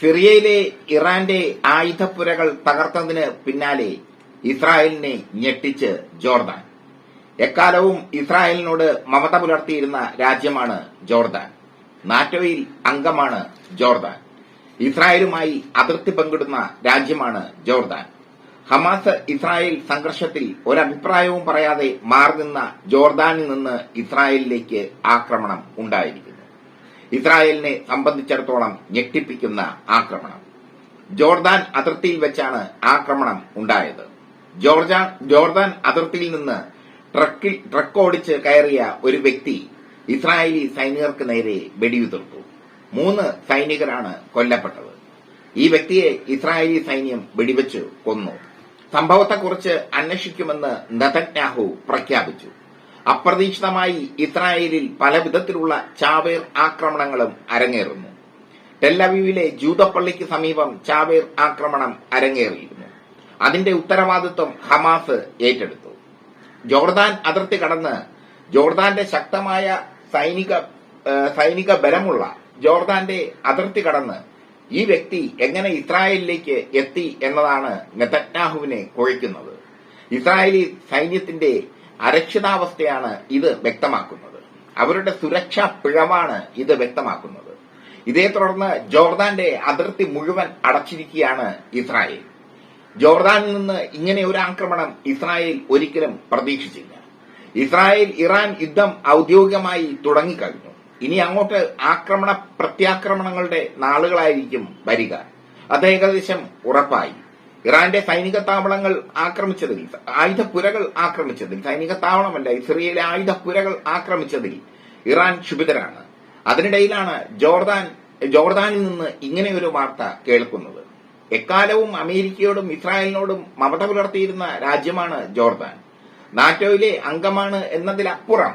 സിറിയയിലെ ഇറാന്റെ ആയുധപ്പുരകൾ തകർത്തതിന് പിന്നാലെ ഇസ്രായേലിനെ ഞെട്ടിച്ച് ജോർദാൻ. എക്കാലവും ഇസ്രായേലിനോട് മമത പുലർത്തിയിരുന്ന രാജ്യമാണ് ജോർദാൻ. നാറ്റോയിൽ അംഗമാണ് ജോർദാൻ. ഇസ്രായേലുമായി അതിർത്തി പങ്കിടുന്ന രാജ്യമാണ് ജോർദാൻ. ഹമാസ് ഇസ്രായേൽ സംഘർഷത്തിൽ ഒരഭിപ്രായവും പറയാതെ മാറി നിന്ന ജോർദാനിൽ നിന്ന് ഇസ്രായേലിലേക്ക് ആക്രമണം ഉണ്ടായിരിക്കുന്നു. ഇസ്രായേലിനെ സംബന്ധിച്ചിടത്തോളം ഞെട്ടിപ്പിക്കുന്ന ആക്രമണം. ജോർദാൻ അതിർത്തിയിൽ വെച്ചാണ് ആക്രമണം ഉണ്ടായത്. ജോർദാൻ അതിർത്തിയിൽ നിന്ന് ട്രക്കിൽ ട്രക്ക് ഓടിച്ച് കയറിയ ഒരു വ്യക്തി ഇസ്രായേലി സൈനികർക്ക് നേരെ വെടിയുതിർത്തു. മൂന്ന് സൈനികരാണ് കൊല്ലപ്പെട്ടത്. ഈ വ്യക്തിയെ ഇസ്രായേലി സൈന്യം വെടിവെച്ച് കൊന്നു. സംഭവത്തെക്കുറിച്ച് അന്വേഷിക്കുമെന്ന് നതന്യാഹു പ്രഖ്യാപിച്ചു. അപ്രതീക്ഷിതമായി ഇസ്രായേലിൽ പല വിധത്തിലുള്ള ചാവേർ ആക്രമണങ്ങളും അരങ്ങേറുന്നു. ടെല്ലവീവിലെ ജൂതപ്പള്ളിക്ക് സമീപം ചാവേർ ആക്രമണം അരങ്ങേറിയിരുന്നു. അതിന്റെ ഉത്തരവാദിത്വം ഹമാസ് ഏറ്റെടുത്തു. ജോർദാൻ അതിർത്തി കടന്ന് ജോർദാന്റെ ശക്തമായ സൈനിക സൈനിക ബലമുള്ള ജോർദാന്റെ അതിർത്തി കടന്ന് ഈ വ്യക്തി എങ്ങനെ ഇസ്രായേലിലേക്ക് എത്തി എന്നതാണ് നെതന്യാഹുവിനെ കുഴയ്ക്കുന്നത്. ഇസ്രായേലി സൈന്യത്തിന്റെ അരക്ഷിതാവസ്ഥയാണ് ഇത് വ്യക്തമാക്കുന്നത്. അവരുടെ സുരക്ഷാ പിഴവാണ് ഇത് വ്യക്തമാക്കുന്നത്. ഇതേ തുടർന്ന് ജോർദാന്റെ അതിർത്തി മുഴുവൻ അടച്ചിരിക്കുകയാണ് ഇസ്രായേൽ. ജോർദാനിൽ നിന്ന് ഇങ്ങനെ ഒരു ആക്രമണം ഇസ്രായേൽ ഒരിക്കലും പ്രതീക്ഷിച്ചില്ല. ഇസ്രായേൽ ഇറാൻ യുദ്ധം ഔദ്യോഗികമായി തുടങ്ങിക്കഴിഞ്ഞു. ഇനി അങ്ങോട്ട് ആക്രമണ പ്രത്യാക്രമണങ്ങളുടെ നാളുകളായിരിക്കും വരിക. അത് ഏകദേശം ഉറപ്പായി. ഇറാന്റെ സൈനിക താവളങ്ങൾ ആക്രമിച്ചതിൽ ആയുധപ്പുരകൾ ആക്രമിച്ചതിൽ സൈനിക താവളമല്ല ഇസ്രയേലിലെ ആയുധപ്പുരകൾ ആക്രമിച്ചതിൽ ഇറാൻ ക്ഷുഭിതരാണ്. അതിനിടയിലാണ് ജോർദാൻ ജോർദാനിൽ നിന്ന് ഇങ്ങനെ ഒരു വാർത്ത കേൾക്കുന്നത്. എക്കാലവും അമേരിക്കയോടും ഇസ്രായേലിനോടും മമത പുലർത്തിയിരുന്ന രാജ്യമാണ് ജോർദാൻ. നാറ്റോയിലെ അംഗമാണ് എന്നതിലപ്പുറം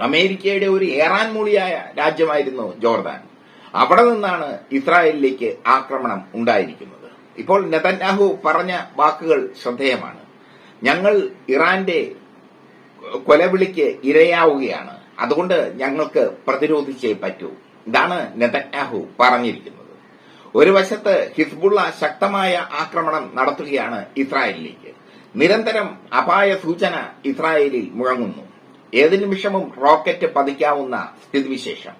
അമേരിക്കയുടെ ഒരു ഏറാൻ മൂളിയായ രാജ്യമായിരുന്നു ജോർദാൻ. അവിടെ നിന്നാണ് ഇസ്രായേലിലേക്ക് ആക്രമണം ഉണ്ടായിരിക്കുന്നത്. ഇപ്പോൾ നെതന്യാഹു പറഞ്ഞ വാക്കുകൾ ശ്രദ്ധേയമാണ്. ഞങ്ങൾ ഇറാന്റെ കൊലവിളിക്ക് ഇരയാവുകയാണ്. അതുകൊണ്ട് ഞങ്ങൾക്ക് പ്രതിരോധിച്ചേ പറ്റൂ. ഇതാണ് നെതന്യാഹു പറഞ്ഞിരിക്കുന്നത്. ഒരു വശത്ത് ഹിസ്ബുള്ള ശക്തമായ ആക്രമണം നടത്തുകയാണ് ഇസ്രായേലിലേക്ക്. നിരന്തരം അപായ സൂചന ഇസ്രായേലിൽ മുഴങ്ങുന്നു. ഏത് നിമിഷവും റോക്കറ്റ് പതിക്കാവുന്ന സ്ഥിതിവിശേഷം.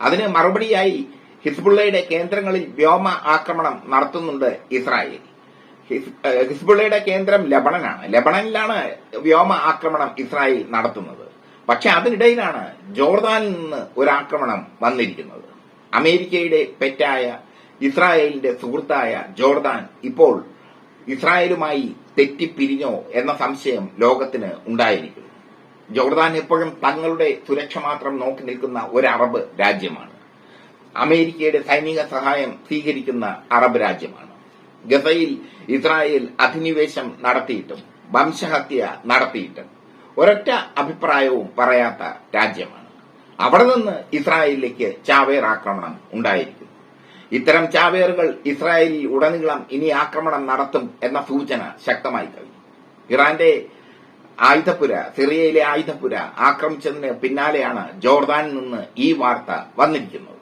അതിന് മറുപടിയായി ഹിസ്ബുള്ളയുടെ കേന്ദ്രങ്ങളിൽ വ്യോമ ആക്രമണം നടത്തുന്നുണ്ട് ഇസ്രായേൽ. ഹിസ്ബുള്ളയുടെ കേന്ദ്രം ലബണനാണ്. ലബണനിലാണ് വ്യോമ ആക്രമണം ഇസ്രായേൽ നടത്തുന്നത്. പക്ഷെ അതിനിടയിലാണ് ജോർദാനിൽ നിന്ന് ഒരു ആക്രമണം വന്നിരിക്കുന്നത്. അമേരിക്കയുടെ പെറ്റായ ഇസ്രായേലിന്റെ സുഹൃത്തായ ജോർദാൻ ഇപ്പോൾ ഇസ്രായേലുമായി തെറ്റിപ്പിരിഞ്ഞോ എന്ന സംശയം ലോകത്തിന് ഉണ്ടായിരിക്കുന്നു. ജോർദാൻ എപ്പോഴും തങ്ങളുടെ സുരക്ഷ മാത്രം നോക്കി നിൽക്കുന്ന ഒരു അറബ് രാജ്യമാണ്. അമേരിക്കയുടെ സൈനിക സഹായം സ്വീകരിക്കുന്ന അറബ് രാജ്യമാണ്. ഗസയിൽ ഇസ്രായേൽ അധിനിവേശം നടത്തിയിട്ടും വംശഹത്യ നടത്തിയിട്ടും ഒരൊറ്റ അഭിപ്രായവും പറയാത്ത രാജ്യമാണ്. അവിടെ നിന്ന് ഇസ്രായേലിലേക്ക് ചാവേർ ആക്രമണം ഉണ്ടായിരിക്കുന്നു. ഇത്തരം ചാവേറുകൾ ഇസ്രായേലിൽ ഉടനീളം ഇനി ആക്രമണം നടത്തും എന്ന സൂചന ശക്തമായി കഴിഞ്ഞു. ഇറാന്റെ ആയുധപുര സിറിയയിലെ ആയുധപുര ആക്രമിച്ചതിന് പിന്നാലെയാണ് ജോർദാനിൽ നിന്ന് ഈ വാർത്ത വന്നിരിക്കുന്നത്.